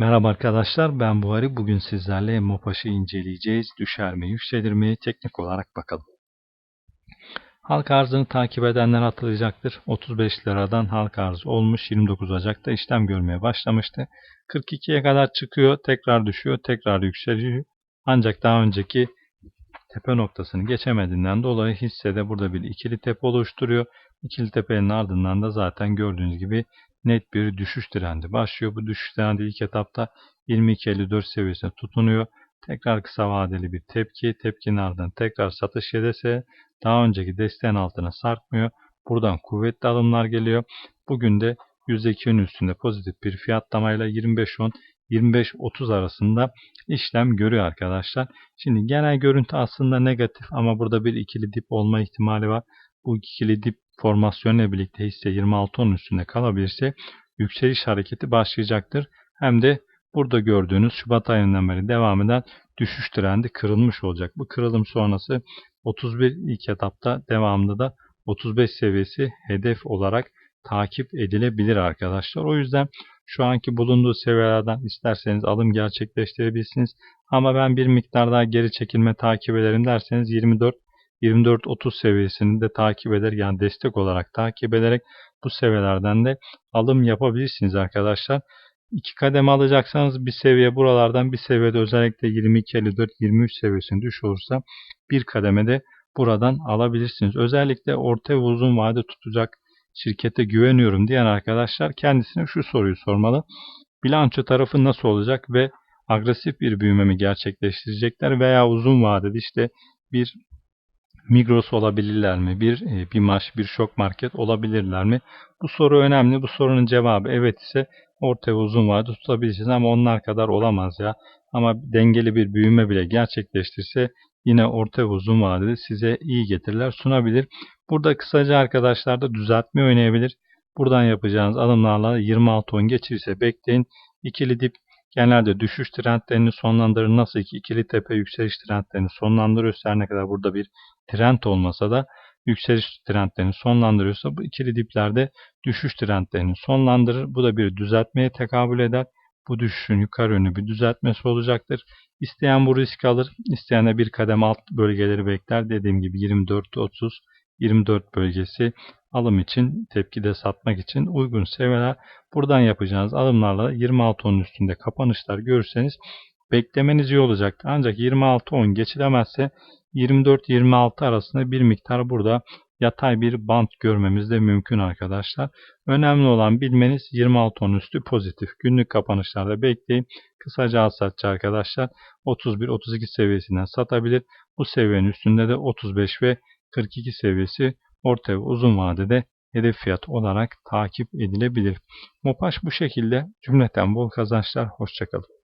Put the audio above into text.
Merhaba arkadaşlar ben Buhari. Bugün sizlerle MOPAŞ'ı inceleyeceğiz. Düşer mi yükselir mi teknik olarak bakalım. Halk arzını takip edenler hatırlayacaktır. 35 liradan halk arzı olmuş. 29 Ocak'ta işlem görmeye başlamıştı. 42'ye kadar çıkıyor. Tekrar düşüyor. Tekrar yükseliyor. Ancak daha önceki tepe noktasını geçemediğinden dolayı hissede burada bir ikili tepe oluşturuyor. İkili tepenin ardından da zaten gördüğünüz gibi net bir düşüş trendi başlıyor. Bu düşüş trendi ilk etapta 22.54 seviyesine tutunuyor. Tekrar kısa vadeli bir tepki. Tepkinin ardından tekrar satış yedese daha önceki desteğin altına sarkmıyor. Buradan kuvvetli alımlar geliyor. Bugün de %2'nin üstünde pozitif bir fiyatlamayla 25.10 25-30 arasında işlem görüyor arkadaşlar. Şimdi genel görüntü aslında negatif ama burada bir ikili dip olma ihtimali var. Bu ikili dip formasyonla birlikte hisse 26.10 üstünde kalabilirse yükseliş hareketi başlayacaktır. Hem de burada gördüğünüz Şubat ayından beri devam eden düşüş trendi kırılmış olacak. Bu kırılım sonrası 31 ilk etapta devamında da 35 seviyesi hedef olarak takip edilebilir arkadaşlar. O yüzden şu anki bulunduğu seviyelerden isterseniz alım gerçekleştirebilirsiniz. Ama ben bir miktar daha geri çekilme takip ederim derseniz 24 24-30 seviyesini de takip eder yani destek olarak takip ederek bu seviyelerden de alım yapabilirsiniz arkadaşlar. İki kademe alacaksanız bir seviye buralardan bir seviyede özellikle 22-54-23 seviyesini düş olursa bir kademede buradan alabilirsiniz. Özellikle orta ve uzun vade tutacak şirkete güveniyorum diyen arkadaşlar kendisine şu soruyu sormalı. Bilanço tarafı nasıl olacak ve agresif bir büyüme mi gerçekleştirecekler veya uzun vadede işte bir Migros olabilirler mi? Bir e, Bimaş, bir şok market olabilirler mi? Bu soru önemli. Bu sorunun cevabı evet ise orta uzun vade tutabilirsiniz ama onlar kadar olamaz ya. Ama dengeli bir büyüme bile gerçekleştirse yine orta ve uzun vadede size iyi getiriler sunabilir. Burada kısaca arkadaşlar da düzeltme oynayabilir. Buradan yapacağınız alımlarla 26 on geçirirse bekleyin. İkili dip genelde düşüş trendlerini sonlandırır. Nasıl ki ikili tepe yükseliş trendlerini sonlandırıyorsa ne kadar burada bir trend olmasa da yükseliş trendlerini sonlandırıyorsa bu ikili diplerde düşüş trendlerini sonlandırır. Bu da bir düzeltmeye tekabül eder. Bu düşüşün yukarı yönlü bir düzeltmesi olacaktır. İsteyen bu risk alır. İsteyen de bir kadem alt bölgeleri bekler. Dediğim gibi 24-30 24 bölgesi alım için, tepkide satmak için uygun seviyeler. Buradan yapacağınız alımlarla 26.10 üstünde kapanışlar görürseniz beklemeniz iyi olacaktır. Ancak 26.10 geçilemezse 24-26 arasında bir miktar burada yatay bir bant görmemiz de mümkün arkadaşlar. Önemli olan bilmeniz 26 on üstü pozitif. Günlük kapanışlarda bekleyin. Kısaca al satçı arkadaşlar 31-32 seviyesinden satabilir. Bu seviyenin üstünde de 35 ve 42 seviyesi orta ve uzun vadede hedef fiyat olarak takip edilebilir. Mopaş bu şekilde cümleten bol kazançlar. Hoşçakalın.